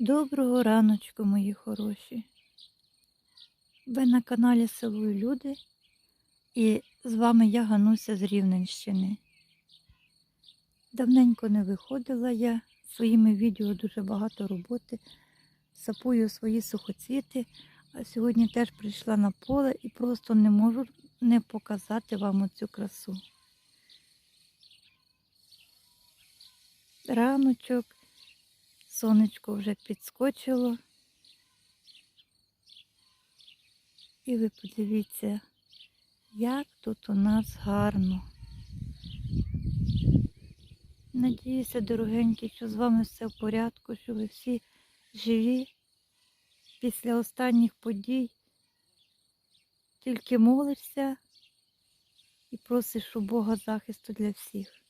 Доброго раночку, мої хороші. Ви на каналі Село Люди і з вами я Гануся з Рівненщини. Давненько не виходила я своїми відео дуже багато роботи. Сапую свої сухоцвіти, а сьогодні теж прийшла на поле і просто не можу не показати вам оцю красу. Раночок, сонечко вже підскочило. І ви подивіться, як тут у нас гарно. Надіюся, дорогенькі, що з вами все в порядку, що ви всі живі після останніх подій. Тільки молишся і просиш у Бога захисту для всіх.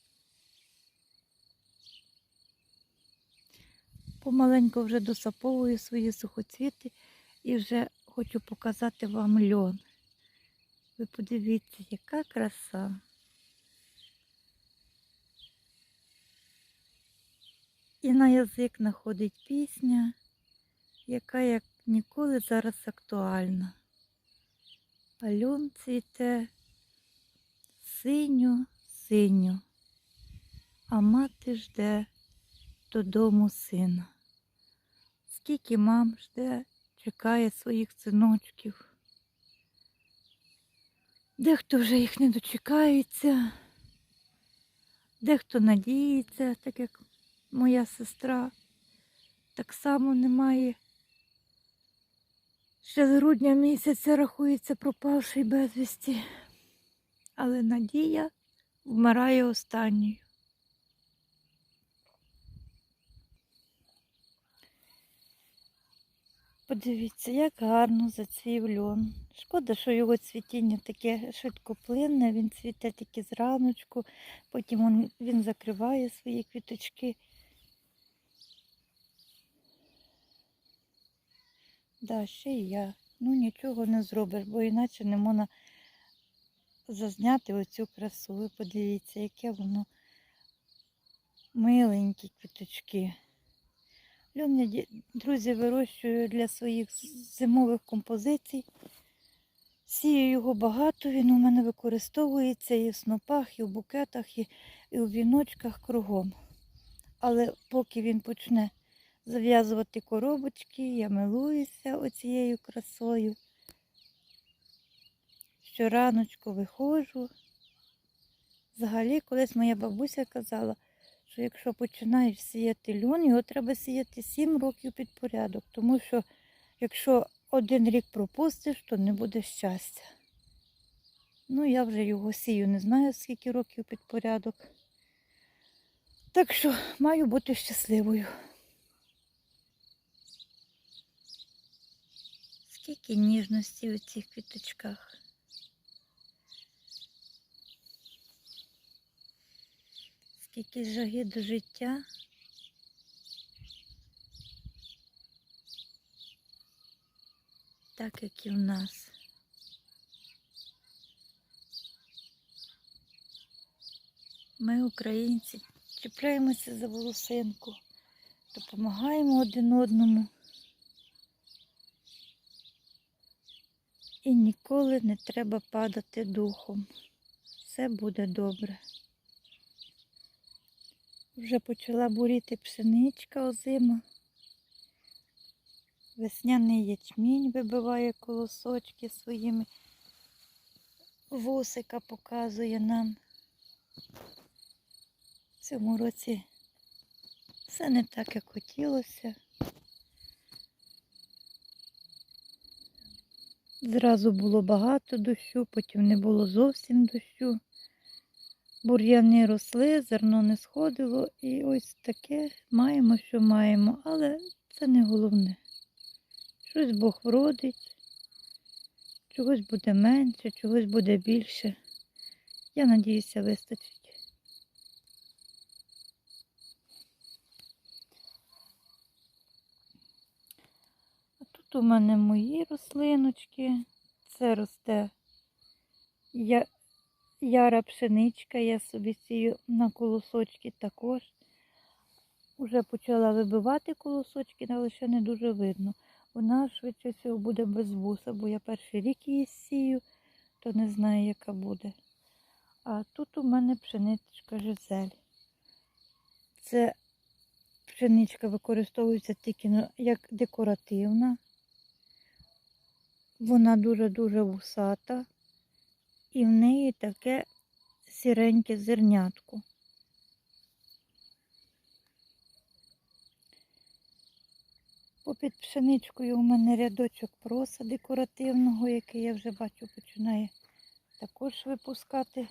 Помаленьку вже досаповую свої сухоцвіти і вже хочу показати вам льон. Ви подивіться, яка краса. І на язик находить пісня, яка як ніколи зараз актуальна. А льон цвіте синьо, синьо, а мати жде додому сина. Скільки мам жде, чекає своїх синочків. Дехто вже їх не дочекається, дехто надіється, так як моя сестра так само немає. Ще з грудня місяця рахується пропавший безвісті, але надія вмирає останньою. Подивіться, як гарно зацвів льон. Шкода, що його цвітіння таке швидкоплинне, він цвіте тільки зраночку, потім він, він закриває свої квіточки. Да, ще і я. Ну нічого не зробиш, бо іначе не можна зазняти оцю красу. Ви подивіться, яке воно миленькі квіточки. Льон друзі, вирощую для своїх зимових композицій. Сію його багато, він у мене використовується і в снопах, і в букетах, і, і в віночках кругом. Але поки він почне зав'язувати коробочки, я милуюся оцією красою. Щораночку виходжу. Взагалі, колись моя бабуся казала, що якщо починаєш сіяти льон, його треба сіяти 7 років під порядок, тому що якщо один рік пропустиш, то не буде щастя. Ну, я вже його сію, не знаю, скільки років під порядок. Так що маю бути щасливою. Скільки ніжності у цих квіточках. Скільки жаги до життя. Так як і в нас. Ми, українці, чіпляємося за волосинку, допомагаємо один одному. І ніколи не треба падати духом. Все буде добре. Вже почала буріти пшеничка озима. Весняний ячмінь вибиває колосочки своїми вусика показує нам. В цьому році все не так, як хотілося. Зразу було багато дощу, потім не було зовсім дощу. Бур'яни росли, зерно не сходило і ось таке маємо, що маємо, але це не головне. Щось Бог вродить, чогось буде менше, чогось буде більше. Я надіюся, вистачить. А тут у мене мої рослиночки. Це росте я, яра пшеничка, я собі сію на колосочки також. вже почала вибивати колосочки, але ще не дуже видно. Вона швидше всього буде без вуса, бо я перший рік її сію, то не знаю, яка буде. А тут у мене пшеничка жизель. Це пшеничка використовується тільки ну, як декоративна. Вона дуже-дуже вусата. І в неї таке сіреньке зернятко. Попід пшеничкою у мене рядочок проса декоративного, який я вже бачу починає також випускати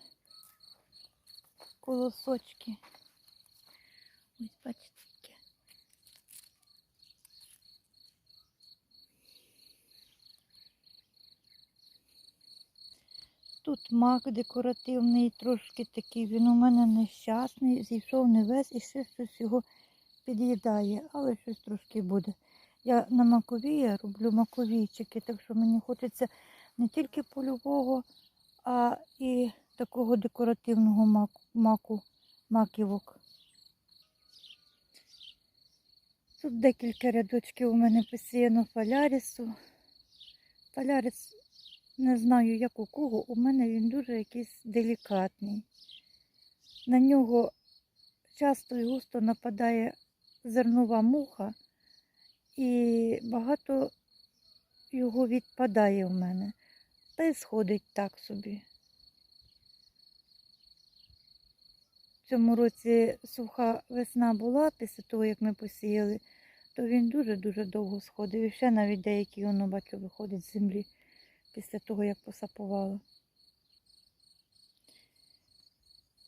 колосочки. Ось бачите таке. Тут мак декоративний, трошки такий, він у мене нещасний, зійшов не весь і ще щось його під'їдає, але щось трошки буде. Я на макові я роблю маковійчики, так що мені хочеться не тільки польового, а і такого декоративного маку, маку маківок. Тут декілька рядочків у мене посіяно фалярісу. Фаляріс, не знаю, як у кого, у мене він дуже якийсь делікатний. На нього часто і густо нападає зернова муха, і багато його відпадає в мене. Та й сходить так собі. В цьому році суха весна була після того, як ми посіяли, то він дуже-дуже довго сходив. І ще навіть деякі, воно бачу, виходить з землі після того, як посапувало.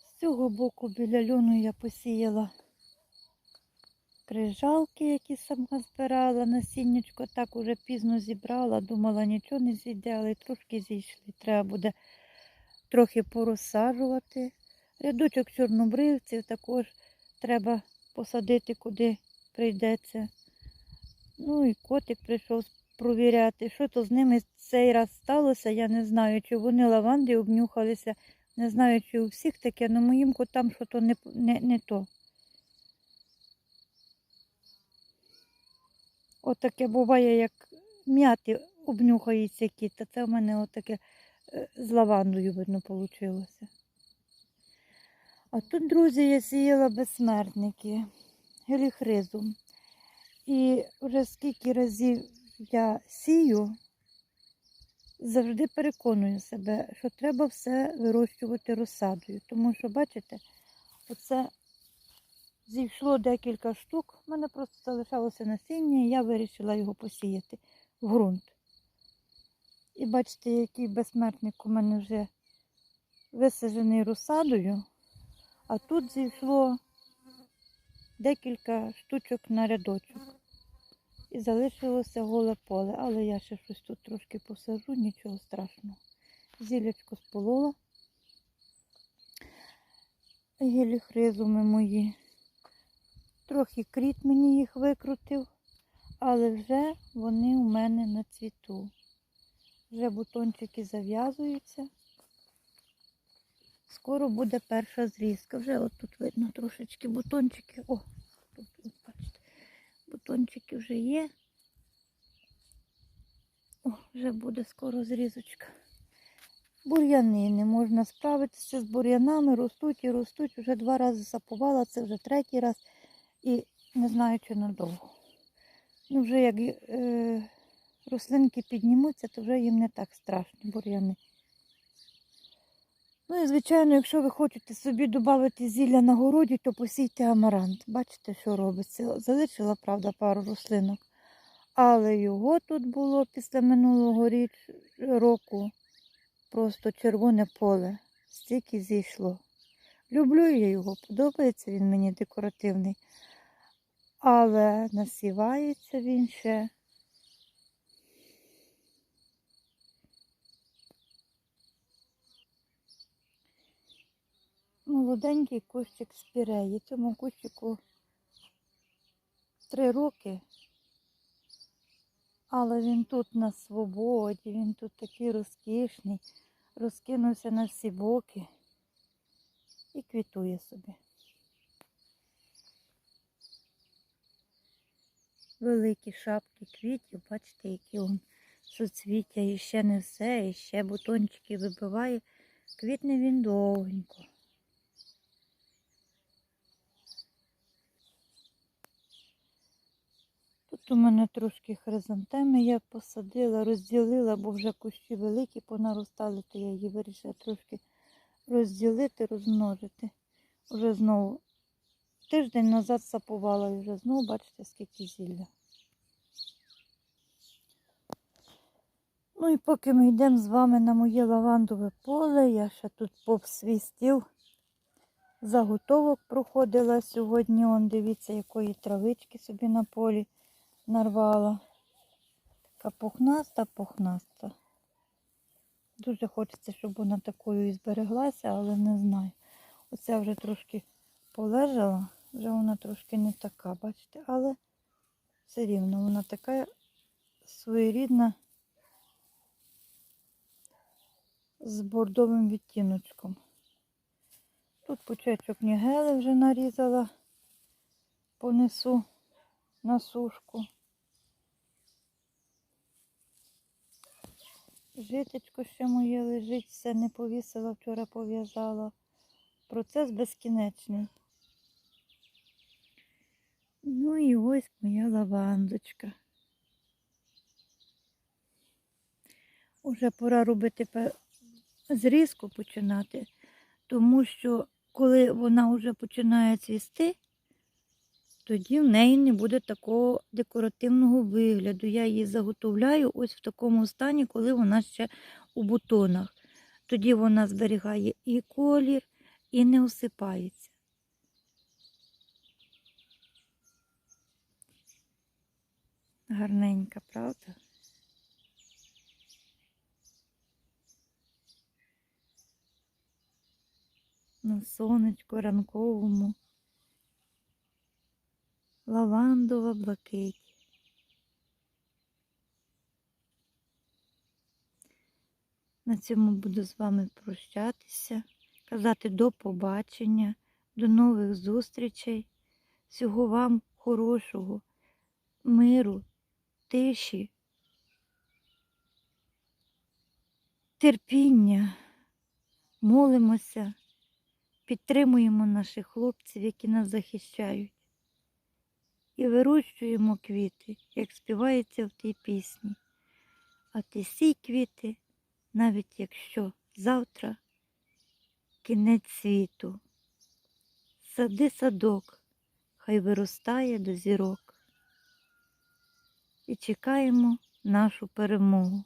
З цього боку біля льону я посіяла крижалки, які сама збирала, насіннячко так уже пізно зібрала, думала, нічого не зійде, але трошки зійшли. Треба буде трохи порозсаджувати. Рядочок чорнобривців також треба посадити, куди прийдеться. Ну і котик прийшов провіряти, що то з ними цей раз сталося, я не знаю, чи вони лаванди обнюхалися, не знаю, чи у всіх таке, але моїм котам що то не, не, не то. Отаке буває, як м'яти обнюхається кіт, а це в мене отаке е, з лавандою, видно, вийшло. А тут, друзі, я сіяла безсмертники, геліхризум. І вже скільки разів я сію, завжди переконую себе, що треба все вирощувати розсадою. Тому що, бачите, оце зійшло декілька штук, в мене просто залишалося насіння, і я вирішила його посіяти в ґрунт. І бачите, який безсмертник у мене вже висаджений розсадою, а тут зійшло декілька штучок на рядочок. І залишилося голе поле, але я ще щось тут трошки посажу, нічого страшного. Зілячко сполола. Геліхризуми мої. Трохи кріт мені їх викрутив, але вже вони у мене на цвіту. Вже бутончики зав'язуються. Скоро буде перша зрізка. Вже от тут видно трошечки бутончики. О, бутончики вже є. О, вже буде скоро зрізочка. Бур'яни не можна справитися з бур'янами, ростуть і ростуть. Вже два рази сапувала, це вже третій раз. І не знаю, чи надовго. Ну, вже як е, рослинки піднімуться, то вже їм не так страшно, бур'яни. Ну і, звичайно, якщо ви хочете собі додати зілля на городі, то посійте амарант. Бачите, що робиться. Залишила, правда, пару рослинок. Але його тут було після минулого річ, року просто червоне поле. Стільки зійшло. Люблю я його, подобається він мені декоративний. Але насівається він ще. Молоденький кущик спіреї. Цьому кущику три роки. Але він тут на свободі, він тут такий розкішний, розкинувся на всі боки і квітує собі. великі шапки квітів, бачите, які он суцвіття, і ще не все, і ще бутончики вибиває. Квітне він довгенько. Тут у мене трошки хризантеми я посадила, розділила, бо вже кущі великі понаростали, то я її вирішила трошки розділити, розмножити. Уже знову тиждень назад сапувала і вже знову бачите, скільки зілля. Ну і поки ми йдемо з вами на моє лавандове поле, я ще тут стіл заготовок проходила сьогодні. Он дивіться, якої травички собі на полі нарвала. Така пухнаста, пухнаста. Дуже хочеться, щоб вона такою і збереглася, але не знаю. Оця вже трошки полежала, вже вона трошки не така, бачите, але все рівно вона така своєрідна з бордовим відтіночком. Тут почечок нігели вже нарізала, понесу на сушку. Житечко ще моє лежить, все не повісила, вчора пов'язала. Процес безкінечний. Ну і ось моя лавандочка. Уже пора робити зрізку починати, тому що коли вона вже починає цвісти, тоді в неї не буде такого декоративного вигляду. Я її заготовляю ось в такому стані, коли вона ще у бутонах. Тоді вона зберігає і колір, і не осипається. Гарненька, правда? На сонечку ранковому. Лавандова блакить. На цьому буду з вами прощатися, казати до побачення, до нових зустрічей. Всього вам хорошого, миру, тиші, терпіння. Молимося, підтримуємо наших хлопців, які нас захищають. І вирощуємо квіти, як співається в тій пісні. А ти сій квіти, навіть якщо завтра кінець світу. Сади садок, хай виростає до зірок. І чекаємо нашу перемогу.